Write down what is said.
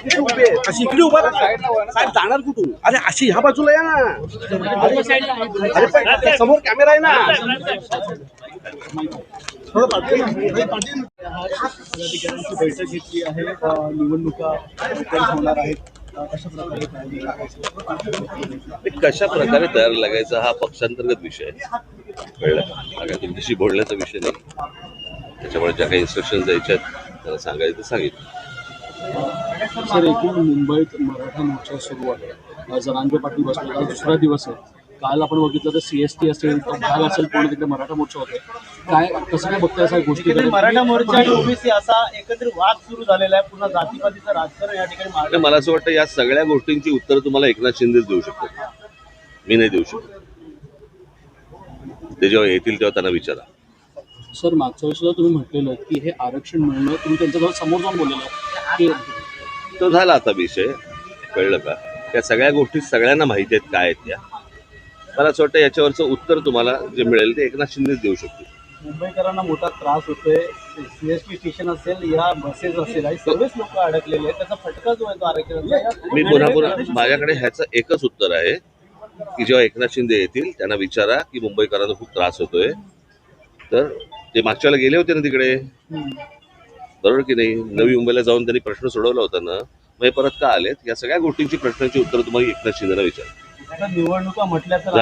अशी इकडे उभा राहा. साहेब जाणार कुठून? अरे अशी ह्या बाजूला या ना. अरे पण समोर कॅमेरा आहे ना. पदाधिकाऱ्यांची बैठक घेतली आहे अ, निवडणुका लवकर होणार आहेत अ, कशा प्रकारे तयारी करायची? कशा प्रकारे तयार लागायचा हा पक्षांतर्गत विषय? आहे कळलं? हा काय तुमच्याशी बोलण्याचा विषय नाही. त्याच्यामुळे ज्या काही इन्स्ट्रक्शन द्यायच्या आहेत त्याला सांगायचं ते सांगितलं. सर एकूण मुंबईत मराठा मोर्चा सुरू आहे. जरांगे पाटील बसले. आज दुसरा दिवस आहे. काल आपण बघितलं तर सीएसटी असेल तो भाग असेल पूर्ण तिकडे मराठा मोर्चा होते. काय कसं काय बघताय सगळ्या गोष्टी? मराठा मोर्चा आणि ओबीसी असा एकत्रित वाद सुरू झालेला आहे. पुन्हा जातीपातीचं राजकारण या ठिकाणी मला असं वाटतं या सगळ्या गोष्टींची उत्तर तुम्हाला एकनाथ शिंदेच देऊ शकतो मी नाही देऊ शकत. ते जेव्हा येतील तेव्हा त्यांना विचारा. सर मागच्या वेळेस तुम्ही म्हटलेलं की हे आरक्षण मिळणं तुम्ही त्यांच्याजवळ समोर जाऊन बोललेलं की तो झाला आता विषय. कळलं का? त्या सगळ्या गोष्टी सगळ्यांना माहिती आहेत काय आहेत त्या. मला असं वाटतं याच्यावरचं उत्तर तुम्हाला जे मिळेल ते एकनाथ शिंदेच देऊ शकतील. मुंबईकरांना मोठा त्रास होतोय. सीएसटी स्टेशन असेल या बसेस असेल आणि सर्वच लोक अडकलेले आहेत. त्याचा फटका जो आहे तो आरक्षणाचा मी पुन्हा पुन्हा माझ्याकडे ह्याचं एकच उत्तर आहे की जेव्हा एकनाथ शिंदे येतील त्यांना विचारा की मुंबईकरांना खूप त्रास होतोय. तर ते मागच्या वेळेला गेले होते ना तिकडे? बरोबर की नाही? नवी मुंबईला जाऊन त्यांनी प्रश्न सोडवला होता ना मग हे परत का आलेत? या सगळ्या गोष्टींची प्रश्नांची उत्तर तुम्हाला एकनाथ शिंदेला विचारा निवडणुका म्हटल्या तर